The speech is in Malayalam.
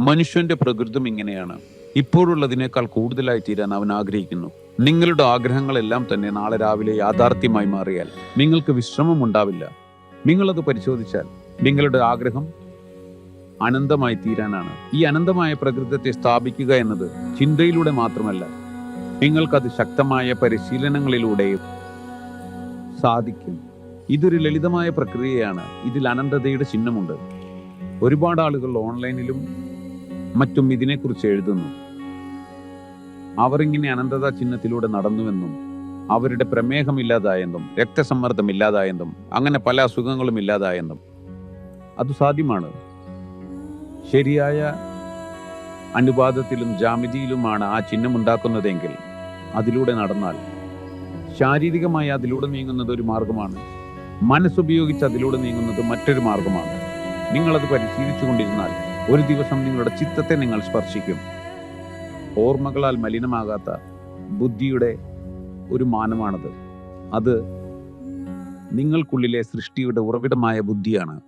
മനുഷ്യന്റെ പ്രകൃതം ഇങ്ങനെയാണ്. ഇപ്പോഴുള്ളതിനേക്കാൾ കൂടുതലായി തീരാൻ അവൻ ആഗ്രഹിക്കുന്നു. നിങ്ങളുടെ ആഗ്രഹങ്ങളെല്ലാം തന്നെ നാളെ രാവിലെ യാഥാർത്ഥ്യമായി മാറിയാൽ നിങ്ങൾക്ക് വിശ്രമം ഉണ്ടാവില്ല. നിങ്ങളത് പരിശോധിച്ചാൽ നിങ്ങളുടെ ആഗ്രഹം അനന്തമായി തീരാനാണ്. ഈ അനന്തമായ പ്രകൃതത്തെ സ്ഥാപിക്കുക എന്നത് ചിന്തയിലൂടെ മാത്രമല്ല നിങ്ങൾക്കത് ശക്തമായ പരിശീലനങ്ങളിലൂടെയും സാധിക്കും. ഇതൊരു ലളിതമായ പ്രക്രിയയാണ്. ഇതിൽ അനന്തതയുടെ ചിഹ്നമുണ്ട്. ഒരുപാട് ആളുകൾ ഓൺലൈനിലും മറ്റും ഇതിനെക്കുറിച്ച് എഴുതുന്നു. അവർ ഇങ്ങനെ അനന്തത ചിഹ്നത്തിലൂടെ നടന്നുവെന്നും അവരുടെ പ്രമേഹം ഇല്ലാതായെന്നും രക്തസമ്മർദ്ദം ഇല്ലാതായെന്നും അങ്ങനെ പല അസുഖങ്ങളും ഇല്ലാതായെന്നും. അത് സാധ്യമാണ്. ശരിയായ അനുപാതത്തിലും ജാമിതിയിലുമാണ് ആ ചിഹ്നം ഉണ്ടാക്കുന്നതെങ്കിൽ അതിലൂടെ നടന്നാൽ ശാരീരികമായി അതിലൂടെ നീങ്ങുന്നത് ഒരു മാർഗമാണ്. മനസ്സുപയോഗിച്ച് അതിലൂടെ നീങ്ങുന്നത് മറ്റൊരു മാർഗമാണ്. നിങ്ങളത് പരിശീലിച്ചു കൊണ്ടിരുന്നാൽ ഒരു ദിവസം നിങ്ങളുടെ ചിത്തത്തെ നിങ്ങൾ സ്പർശിക്കും. ഓർമ്മകളാൽ മലിനമാകാത്ത ബുദ്ധിയുടെ ഒരു മാനമാണത്. അത് നിങ്ങൾക്കുള്ളിലെ സൃഷ്ടിയുടെ ഉറവിടമായ ബുദ്ധിയാണ്.